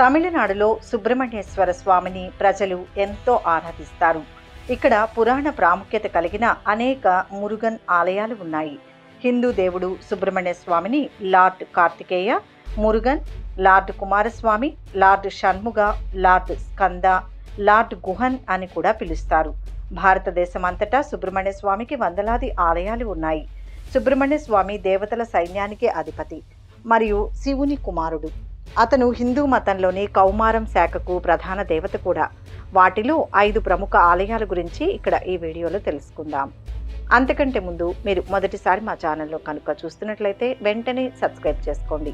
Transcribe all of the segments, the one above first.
తమిళనాడులో సుబ్రహ్మణ్యేశ్వర స్వామిని ప్రజలు ఎంతో ఆరాధిస్తారు. ఇక్కడ పురాణ ప్రాముఖ్యత కలిగిన అనేక మురుగన్ ఆలయాలు ఉన్నాయి. హిందూ దేవుడు సుబ్రహ్మణ్య స్వామిని lord Kartikeya Murugan lord Kumaraswamy lord Shanmuga lord Skanda lord Guhan అని కూడా పిలుస్తారు. భారతదేశం అంతటా సుబ్రహ్మణ్య స్వామికి వందలాది ఆలయాలు ఉన్నాయి. సుబ్రహ్మణ్య స్వామి దేవతల సైన్యానికి అధిపతి మరియు శివుని కుమారుడు. అతను హిందూ మతంలోని కౌమారం శాఖకు ప్రధాన దేవత కూడా. వాటిలో ఐదు ప్రముఖ ఆలయాల గురించి ఇక్కడ ఈ వీడియోలో తెలుసుకుందాం. అంతకంటే ముందు మీరు మొదటిసారి మా ఛానల్లో కనుక చూస్తున్నట్లయితే వెంటనే సబ్స్క్రైబ్ చేసుకోండి.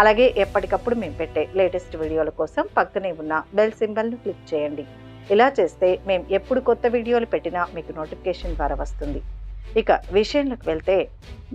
అలాగే ఎప్పటికప్పుడు మేము పెట్టే లేటెస్ట్ వీడియోల కోసం పక్కనే ఉన్న బెల్ సింబల్ను క్లిక్ చేయండి. ఇలా చేస్తే మేము ఎప్పుడు కొత్త వీడియోలు పెట్టినా మీకు నోటిఫికేషన్ ద్వారా వస్తుంది. ఇక విషయంలోకి వెళ్తే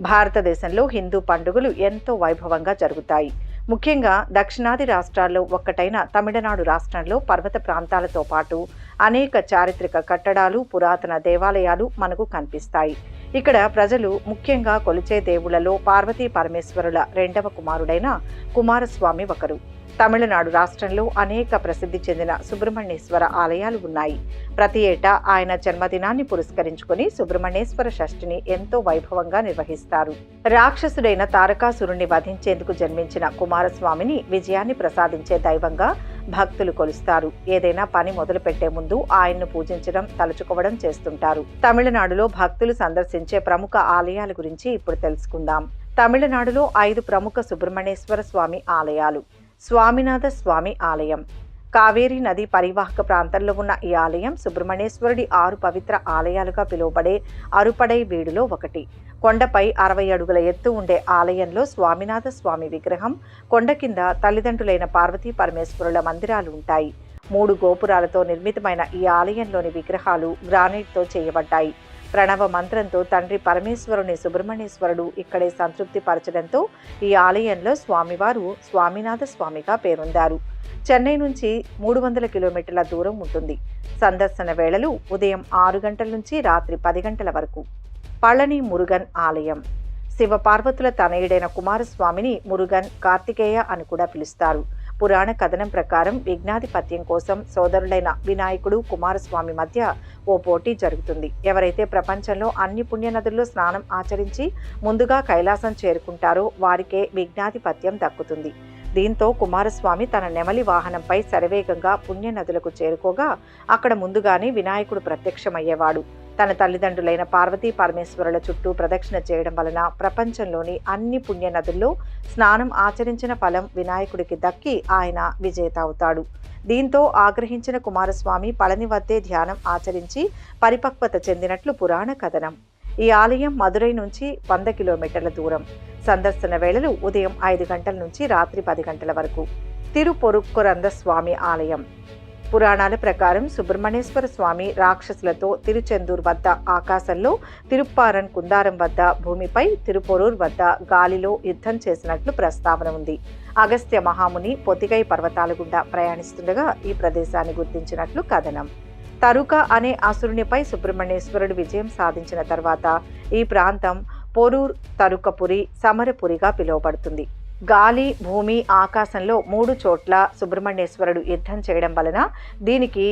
భారతదేశంలో హిందూ పండుగలు ఎంతో వైభవంగా జరుగుతాయి. ముఖ్యంగా దక్షిణాది రాష్ట్రాల్లో ఒక్కటైన తమిళనాడు రాష్ట్రంలో పర్వత ప్రాంతాలతో పాటు అనేక చారిత్రక కట్టడాలు పురాతన దేవాలయాలు మనకు కనిపిస్తాయి. ఇక్కడ ప్రజలు ముఖ్యంగా కొలిచే దేవుళ్ళలో పార్వతీ పరమేశ్వరుల రెండవ కుమారుడైన కుమారస్వామి ఒకరు. తమిళనాడు రాష్ట్రంలో అనేక ప్రసిద్ధి చెందిన సుబ్రహ్మణ్యేశ్వర ఆలయాలు ఉన్నాయి. ప్రతి ఏటా ఆయన జన్మదినాన్ని పురస్కరించుకుని సుబ్రహ్మణ్యేశ్వర షష్ఠిని ఎంతో వైభవంగా నిర్వహిస్తారు. రాక్షసుడైన తారకాసురుణ్ణి వధించేందుకు జన్మించిన కుమారస్వామిని విజయాన్ని ప్రసాదించే దైవంగా భక్తులు కొలుస్తారు. ఏదైనా పని మొదలు పెట్టే ముందు ఆయన్ను పూజించడం తలుచుకోవడం చేస్తుంటారు. తమిళనాడులో భక్తులు సందర్శించే ప్రముఖ ఆలయాల గురించి ఇప్పుడు తెలుసుకుందాం. తమిళనాడులో ఐదు ప్రముఖ సుబ్రహ్మణ్యేశ్వర స్వామి ఆలయాలు. స్వామినాథ స్వామి ఆలయం. కావేరీ నది పరివాహక ప్రాంతంలో ఉన్న ఈ ఆలయం సుబ్రహ్మణ్యేశ్వరుడి ఆరు పవిత్ర ఆలయాలుగా పిలువబడే అరుపడై వీడులో ఒకటి. కొండపై అరవై అడుగుల ఎత్తు ఉండే ఆలయంలో స్వామినాథ స్వామి విగ్రహం కొండ కింద తల్లిదండ్రులైన పార్వతీ పరమేశ్వరుల మందిరాలు ఉంటాయి. మూడు గోపురాలతో నిర్మితమైన ఈ ఆలయంలోని విగ్రహాలు గ్రానైట్తో చేయబడ్డాయి. ప్రణవ మంత్రంతో తండ్రి పరమేశ్వరుని సుబ్రహ్మణ్యేశ్వరుడు ఇక్కడే సంతృప్తి పరచడంతో ఈ ఆలయంలో స్వామివారు స్వామినాథ స్వామిగా పేరొందారు. చెన్నై నుంచి మూడు వందల కిలోమీటర్ల దూరం ఉంటుంది. సందర్శన వేళలు ఉదయం ఆరు గంటల నుంచి రాత్రి పది గంటల వరకు. పళని మురుగన్ ఆలయం. శివపార్వతుల తనయుడైన కుమారస్వామిని మురుగన్ కార్తికేయ అని కూడా పిలుస్తారు. పురాణ కథనం ప్రకారం విఘ్నాధిపత్యం కోసం సోదరులైన వినాయకుడు కుమారస్వామి మధ్య ఓ పోటీ జరుగుతుంది. ఎవరైతే ప్రపంచంలో అన్ని పుణ్యనదుల్లో స్నానం ఆచరించి ముందుగా కైలాసం చేరుకుంటారో వారికే విజ్ఞాధిపత్యం దక్కుతుంది. దీంతో కుమారస్వామి తన నెమలి వాహనంపై శరవేగంగా పుణ్యనదులకు చేరుకోగా అక్కడ ముందుగానే వినాయకుడు ప్రత్యక్షమయ్యేవాడు. తన తల్లిదండ్రులైన పార్వతీ పరమేశ్వరుల చుట్టూ ప్రదక్షిణ చేయడం వలన ప్రపంచంలోని అన్ని పుణ్య నదుల్లో స్నానం ఆచరించిన ఫలం వినాయకుడికి దక్కి ఆయన విజేత అవుతాడు. దీంతో ఆగ్రహించిన కుమారస్వామి పళని వద్దే ధ్యానం ఆచరించి పరిపక్వత చెందినట్లు పురాణ కథనం. ఈ ఆలయం మదురై నుంచి వంద కిలోమీటర్ల దూరం. సందర్శన వేళలు ఉదయం ఐదు గంటల నుంచి రాత్రి పది గంటల వరకు. తిరుపొరుక్కురంద స్వామి ఆలయం. పురాణాల ప్రకారం సుబ్రహ్మణ్యేశ్వర స్వామి రాక్షసులతో తిరుచెందూర్ వద్ద ఆకాశంలో తిరుప్పారన్ కుందారం వద్ద భూమిపై తిరుపొరూర్ వద్ద గాలిలో యుద్ధం చేసినట్లు ప్రస్తావన ఉంది. అగస్త్య మహాముని పొతిగై పర్వతాల గుండా ప్రయాణిస్తుండగా ఈ ప్రదేశాన్ని గుర్తించినట్లు కథనం. తరుక అనే అసురునిపై సుబ్రహ్మణ్యేశ్వరుడు విజయం సాధించిన తర్వాత ఈ ప్రాంతం పొరూర్ తరుకపురి సమరపురిగా పిలువబడుతుంది. గాలి భూమి ఆకాశంలో మూడు చోట్ల సుబ్రహ్మణ్యేశ్వరుడు యుద్ధం చేయడం వలన దీనికి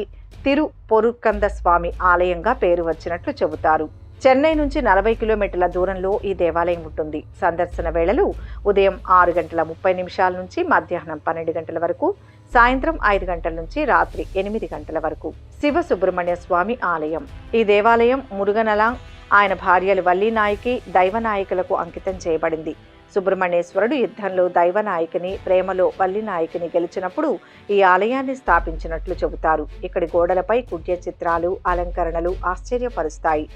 తిరుపొరుకంద స్వామి ఆలయంగా పేరు వచ్చినట్లు చెబుతారు. చెన్నై నుంచి నలభై కిలోమీటర్ల దూరంలో ఈ దేవాలయం ఉంటుంది. సందర్శన వేళలు ఉదయం ఆరు గంటల ముప్పై నిమిషాల నుంచి మధ్యాహ్నం పన్నెండు గంటల వరకు సాయంత్రం ఐదు గంటల నుంచి రాత్రి ఎనిమిది గంటల వరకు. శివ సుబ్రహ్మణ్య స్వామి ఆలయం. ఈ దేవాలయం మురుగనలాంగ్ ఆయన భార్యలు వల్లీనాయకి దైవనాయకులకు అంకితం చేయబడింది. సుబ్రహ్మణ్యేశ్వరుడు యుద్ధంలో దైవనాయకుని ప్రేమలో వల్లినాయకిని గెలిచినప్పుడు ఈ ఆలయాన్ని స్థాపించినట్లు చెబుతారు. ఇక్కడి గోడలపై కుట్య చిత్రాలు అలంకరణలు ఆశ్చర్యపరుస్తాయి.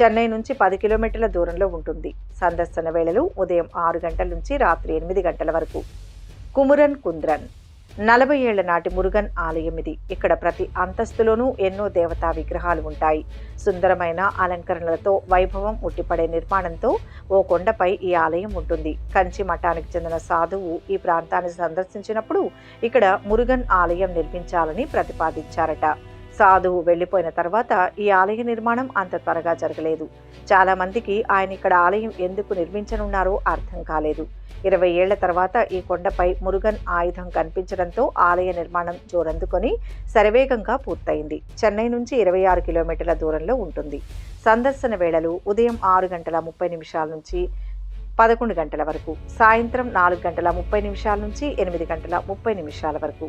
చెన్నై నుంచి పది కిలోమీటర్ల దూరంలో ఉంటుంది. సందర్శన వేళలు ఉదయం ఆరు గంటల నుంచి రాత్రి ఎనిమిది గంటల వరకు. కుమురన్ కుంద్రన్. నలభై ఏళ్ళ నాటి మురుగన్ ఆలయం ఇది. ఇక్కడ ప్రతి అంతస్తులోనూ ఎన్నో దేవతా విగ్రహాలు ఉంటాయి. సుందరమైన అలంకరణలతో వైభవం ఉట్టిపడే నిర్మాణంతో ఓ కొండపై ఈ ఆలయం ఉంటుంది. కంచి మఠానికి చెందిన సాధువు ఈ ప్రాంతాన్ని సందర్శించినప్పుడు ఇక్కడ మురుగన్ ఆలయం నిర్మించాలని ప్రతిపాదించారట. సాధువు వెళ్ళిపోయిన తర్వాత ఈ ఆలయ నిర్మాణం అంత త్వరగా జరగలేదు. చాలా మందికి ఆయన ఇక్కడ ఆలయం ఎందుకు నిర్మించనున్నారో అర్థం కాలేదు. ఇరవై ఏళ్ళ తర్వాత ఈ కొండపై మురుగన్ ఆయుధం కనిపించడంతో ఆలయ నిర్మాణం జోరందుకొని శరవేగంగా పూర్తయింది. చెన్నై నుంచి ఇరవై ఆరు కిలోమీటర్ల దూరంలో ఉంటుంది. సందర్శన వేళలు ఉదయం ఆరు గంటల ముప్పై నిమిషాల నుంచి పదకొండు గంటల వరకు సాయంత్రం నాలుగు గంటల ముప్పై నిమిషాల నుంచి ఎనిమిది గంటల ముప్పై నిమిషాల వరకు.